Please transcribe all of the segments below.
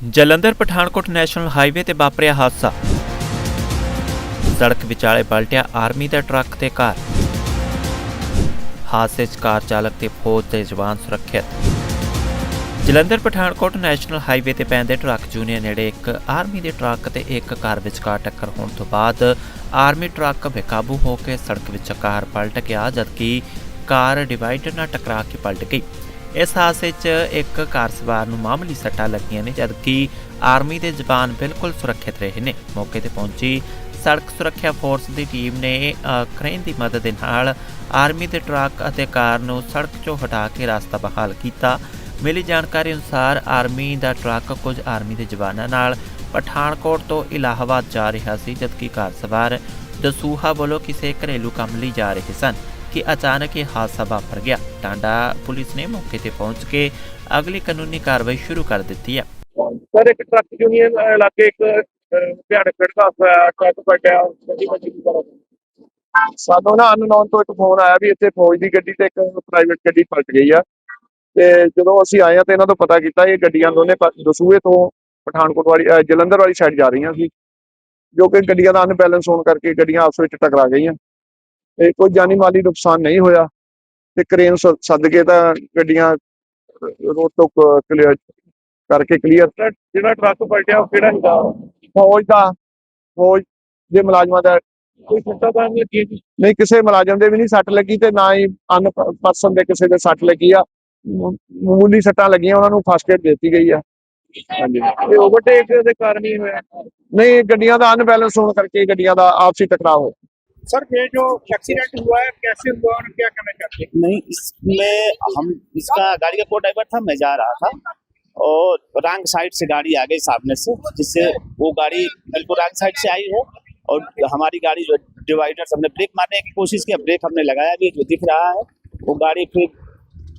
Jalandhar, Pathankot national highway ਤੇ ਵਾਪਰਿਆ ਹਾਦਸਾ। ਸੜਕ ਵਿਚਾਲੇ ਪਲਟਿਆ ਆਰਮੀ ਦਾ ਟਰੱਕ ਤੇ ਕਾਰ। ਹਾਦਸੇ 'ਚ ਕਾਰ ਚਾਲਕ ਤੇ ਫੌਜ ਦੇ ਜਵਾਨ ਸੁਰੱਖਿਅਤ। ਜਲੰਧਰ, ਪਠਾਨਕੋਟ ਨੈਸ਼ਨਲ ਹਾਈਵੇ ਤੇ ਪੈਂਦੇ ਟਰੱਕ ਯੂਨੀਅਨ ਨੇੜੇ ਇੱਕ ਆਰਮੀ ਦੇ ਟਰੱਕ ਤੇ ਇੱਕ ਕਾਰ ਵਿਚਕਾਰ ਟੱਕਰ ਹੋਣ ਤੋਂ ਬਾਅਦ ਆਰਮੀ ਟਰੱਕ ਬੇਕਾਬੂ ਹੋ ਕੇ ਸੜਕ ਵਿੱਚ ਕਾਰ ਪਲਟ ਗਿਆ, ਜਦਕਿ ਕਾਰ ਡਿਵਾਈਡਰ ਨਾਲ ਟਕਰਾ ਕੇ ਪਲਟ ਗਈ। ਇਸ ਹਾਦਸੇ 'ਚ ਇੱਕ ਕਾਰ ਸਵਾਰ ਨੂੰ ਮਾਮੂਲੀ ਸੱਟਾਂ ਲੱਗੀਆਂ ਨੇ ਜਦਕਿ ਆਰਮੀ ਦੇ ਜਵਾਨ ਬਿਲਕੁਲ ਸੁਰੱਖਿਅਤ ਰਹੇ ਨੇ। ਮੌਕੇ ਤੇ ਪਹੁੰਚੀ ਸੜਕ ਸੁਰੱਖਿਆ ਫੋਰਸ ਦੀ ਟੀਮ ਨੇ ਅ, ਕ੍ਰੇਨ ਦੀ ਮਦਦ ਦੇ ਨਾਲ ਆਰਮੀ ਦੇ ਟਰੱਕ ਅਤੇ ਕਾਰ ਨੂੰ ਸੜਕ 'ਚੋਂ ਹਟਾ ਕੇ ਰਸਤਾ ਬਹਾਲ ਕੀਤਾ। ਮਿਲੀ ਜਾਣਕਾਰੀ ਅਨੁਸਾਰ ਆਰਮੀ ਦਾ ਟਰੱਕ ਕੁਝ ਆਰਮੀ ਦੇ ਜਵਾਨਾਂ ਨਾਲ ਪਠਾਨਕੋਟ ਤੋਂ ਇਲਾਹਾਬਾਦ ਜਾ ਰਿਹਾ ਸੀ ਜਦਕਿ ਕਾਰ ਸਵਾਰ ਦਸੂਹਾ ਵੱਲੋਂ ਕਿਸੇ ਘਰੇਲੂ ਕੰਮ ਲਈ ਜਾ ਰਹੇ ਸਨ। ਕਿ ਅਚਾਨਕ ਇਹ ਹਾਦਸਾ ਵਾਪਰ ਗਿਆ ਟਾਂਡਾ ਪੁਲਿਸ ਨੇ ਮੌਕੇ ਤੇ ਪਹੁੰਚ ਕੇ ਅਗਲੀ ਕਾਨੂੰਨੀ ਕਾਰਵਾਈ ਸ਼ੁਰੂ ਕਰ ਦਿੱਤੀ ਹੈ ਸਰ ਇੱਕ ਟਰੱਕ ਯੂਨੀਅਨ ਇਲਾਕੇ ਇੱਕ ਭਿਆਨਕ ਘਟਨਾ ਹੋਇਆ ਟਰੱਕ ਪਲਟਿਆ ਗੱਡੀ ਵੱਜੀ ਸਾਨੂੰ ਨਾ ਅਨਨੋਨ ਤੋਂ ਇੱਕ ਫੋਨ ਆਇਆ ਵੀ ਇੱਥੇ ਫੌਜ ਦੀ ਗੱਡੀ ਤੇ ਇੱਕ ਪ੍ਰਾਈਵੇਟ ਗੱਡੀ ਪਲਟ ਗਈ ਆ ਤੇ ਜਦੋਂ ਅਸੀਂ ਆਏ ਆ ਤੇ ਇਹਨਾਂ ਤੋਂ ਪਤਾ ਕੀਤਾ ਇਹ ਗੱਡੀਆਂ ਦੋਨੇ ਦਸੂਏ ਤੋਂ ਪਠਾਨਕੋਟ ਵਾਲੀ ਜਲੰਧਰ ਵਾਲੀ ਸਾਈਡ ਜਾ ਰਹੀਆਂ ਸੀ ਜੋ ਕਿ ਗੱਡੀਆਂ ਦਾ ਅਨਬੈਲੈਂਸ ਹੋਣ ਕਰਕੇ ਗੱਡੀਆਂ ਆਪਸ ਵਿੱਚ ਟਕਰਾ ਗਈਆਂ ਤੇ ਕੋਈ ਜਾਨੀ ਮਾਲੀ ਨੁਕਸਾਨ ਨਹੀਂ ਹੋਇਆ। ਤੇ ਕ੍ਰੇਨ ਸ- ਸੱਦ ਕੇ ਤਾਂ ਗੱਡੀਆਂ ਰੋਡ ਤੋਂ ਕਲੀਅਰ ਕਰਕੇ ਕਲੀਅਰ ਜਿਹੜਾ ਟਰੱਕ ਪਲਟਿਆ ਉਹ ਕਿਹੜਾ ਹੁੰਦਾ ਫੌਜ ਦਾ। ਫੌਜ ਦੇ ਮੁਲਾਜ਼ਮਾਂ ਦਾ। ਕੋਈ ਸੱਟਾ ਤਾਂ ਨਹੀਂ ਲੱਗੀ ਜੀ? ਨਹੀਂ ਕਿਸੇ ਮੁਲਾਜ਼ਮ ਦੇ ਵੀ ਨਹੀਂ ਸੱਟ ਲੱਗੀ ਤੇ ਨਾ ਹੀ ਅਨ ਪਰਸਨ ਦੇ ਕਿਸੇ ਦੇ ਸੱਟ ਲੱਗੀ ਆ। ਮਾਮੂਲੀ ਸੱਟਾਂ ਲੱਗੀਆਂ ਉਹਨਾਂ ਨੂੰ ਫਸਟ ਏਡ ਦਿੱਤੀ ਗਈ ਆ। ਹਾਂਜੀ। ਤੇ ਓਵਰਟੇਕ ਦੇ ਕਾਰਨ ਹੀ ਹੋਇਆ? ਨਹੀਂ ਗੱਡੀਆਂ ਦਾ ਅਨਬੈਲੈਂਸ ਹੋਣ ਕਰਕੇ ਗੱਡੀਆਂ ਦਾ ਆਪਸੀ ਟਕਰਾਅ ਹੋਇਆ। सर ये जो एक्सीडेंट हुआ है कैसे हुआ और क्या कहना चाहते हैं? नहीं इसमें हम इसका गाड़ी का को ड्राइवर था मैं जा रहा था। और रॉन्ग साइड से गाड़ी आ गई सामने से जिससे वो गाड़ी बिल्कुल रॉन्ग साइड से आई है। और हमारी गाड़ी जो डिवाइडर से हमने ब्रेक मारने की कोशिश की ब्रेक हमने लगाया भी जो दिख रहा है वो गाड़ी फिर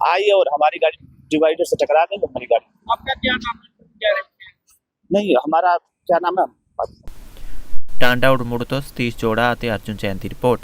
आई और हमारी गाड़ी डिवाइडर से टकरा गई हमारी गाड़ी आपका क्या नाम है? नहीं हमारा क्या नाम है? ਟਾਂਡ ਆਊਟ ਮੁੜ ਤੋਂ ਸਤੀਸ਼ ਜੋੜਾ ਅਤੇ ਅਰਜੁਨ ਜੈਨ ਦੀ ਰਿਪੋਰਟ